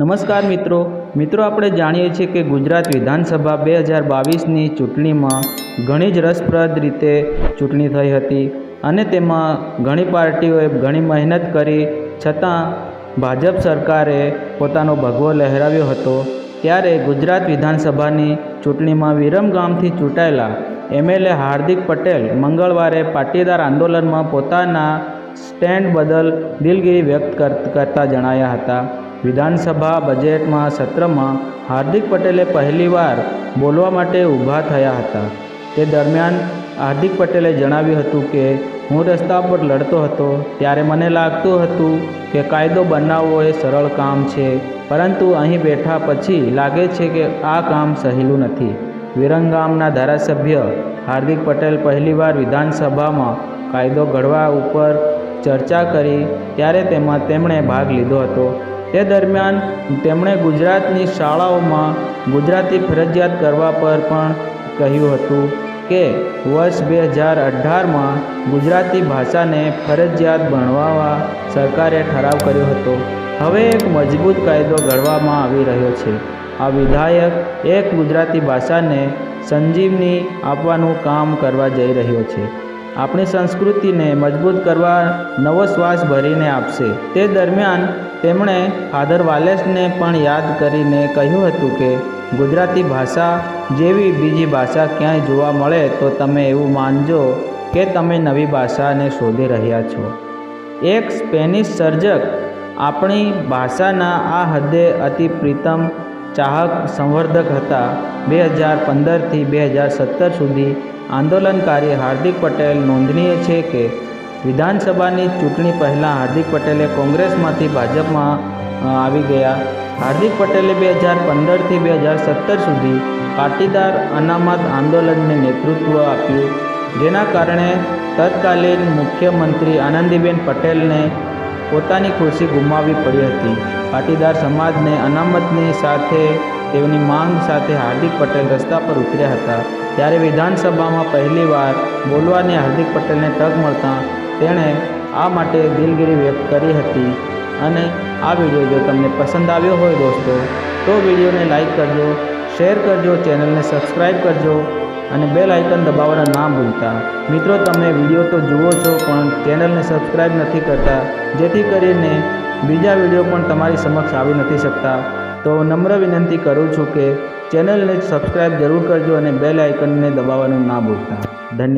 નમસ્કાર મિત્રો. મિત્રો, આપણે જાણીએ છીએ કે ગુજરાત વિધાનસભા બે હજાર બાવીસની ચૂંટણીમાં ઘણી જ રસપ્રદ રીતે ચૂંટણી થઈ હતી અને તેમાં ઘણી પાર્ટીઓએ ઘણી મહેનત કરી, છતાં ભાજપ સરકારે પોતાનો ભગવો લહેરાવ્યો હતો. ત્યારે ગુજરાત વિધાનસભાની ચૂંટણીમાં વિરમગામથી ચૂંટાયેલા એમએલએ હાર્દિક પટેલ મંગળવારે પાટીદાર આંદોલનમાં પોતાના સ્ટેન્ડ બદલ દિલગીરી વ્યક્ત કરતા જણાયા હતા. વિધાનસભા બજેટમાં સત્રમાં હાર્દિક પટેલે પહેલીવાર બોલવા માટે ઊભા થયા હતા. તે દરમિયાન હાર્દિક પટેલે જણાવ્યું હતું કે, હું રસ્તા પર લડતો હતો, ત્યારે મને લાગતું હતું કે કાયદો બનાવવો એ સરળ કામ છે, પરંતુ અહીં બેઠા પછી લાગે છે કે આ કામ સહેલું નથી. વિરંગામના ધારાસભ્ય હાર્દિક પટેલ પહેલીવાર વિધાનસભામાં કાયદો ઘડવા ઉપર ચર્ચા કરી, ત્યારે તેમાં તેમણે ભાગ લીધો હતો. તે દરમિયાન તેમણે ગુજરાતની શાળાઓમાં ગુજરાતી ફરજિયાત કરવા પર પણ કહ્યું હતું કે વર્ષ બે હજાર અઢારમાં ગુજરાતી ભાષાને ફરજિયાત ભણવા સરકારે ઠરાવ કર્યો હતો. હવે એક મજબૂત કાયદો ઘડવામાં આવી રહ્યો છે. આ વિધાયક એક ગુજરાતી ભાષાને સંજીવની આપવાનું કામ કરવા જઈ રહ્યો છે. આપણી સંસ્કૃતિને મજબૂત કરવા નવો શ્વાસ ભરીને આપશે. તે દરમિયાન તેમણે ફાધર વાલેસને પણ યાદ કરીને કહ્યું હતું કે, ગુજરાતી ભાષા જેવી બીજી ભાષા ક્યાંય જોવા મળે તો તમે એવું માનજો કે તમે નવી ભાષાને શોધી રહ્યા છો. એક સ્પેનિશ સર્જક આપણી ભાષાના આ હદે અતિ પ્રીતમ ચાહક સંવર્ધક હતા. બે હજાર પંદરથી બે હજાર સત્તર સુધી આંદોલનકારી હાર્દિક પટેલ નોંધનીય છે કે વિધાનસભાની ચૂંટણી પહેલાં હાર્દિક પટેલે કોંગ્રેસમાંથી ભાજપમાં આવી ગયા. હાર્દિક પટેલે બે હજાર પંદરથી બે હજાર સત્તર સુધી પાટીદાર અનામત આંદોલનને નેતૃત્વ આપ્યું. જેના કારણે તત્કાલીન મુખ્યમંત્રી આનંદીબેન પટેલને પોતાની ખુરશી ગુમાવવી પડી હતી. પાટીદાર સમાજને અનામતની સાથે તેઓની માંગ સાથે હાર્દિક પટેલ રસ્તા પર ઉતર્યા હતા. ત્યારે વિધાનસભામાં પહેલીવાર બોલવાની હાર્દિક પટેલને તક મળતા તેણે આ માટે દિલગીરી વ્યક્ત કરી હતી. અને આ વીડિયો જો તમને પસંદ આવ્યો હોય દોસ્તો, તો વિડીયોને લાઇક કરજો, શેર કરજો, ચેનલને સબસ્ક્રાઈબ કરજો, અને બેલ આઇકન દબાવવાના ના ભૂલતા. મિત્રો, તમે વીડિયો તો જુઓ છો, પણ ચેનલને સબસ્ક્રાઈબ નથી કરતા. જેથી કરીને બીજા વીડિયો પણ તમારી સમક્ષ આવી નથી શકતા, તો નમ્ર વિનંતી કરું છું કે ચેનલને સબસ્ક્રાઈબ જરૂર કરજો અને બેલ આઇકનને દબાવવાનું ના ભૂલતા. ધન્યવાદ.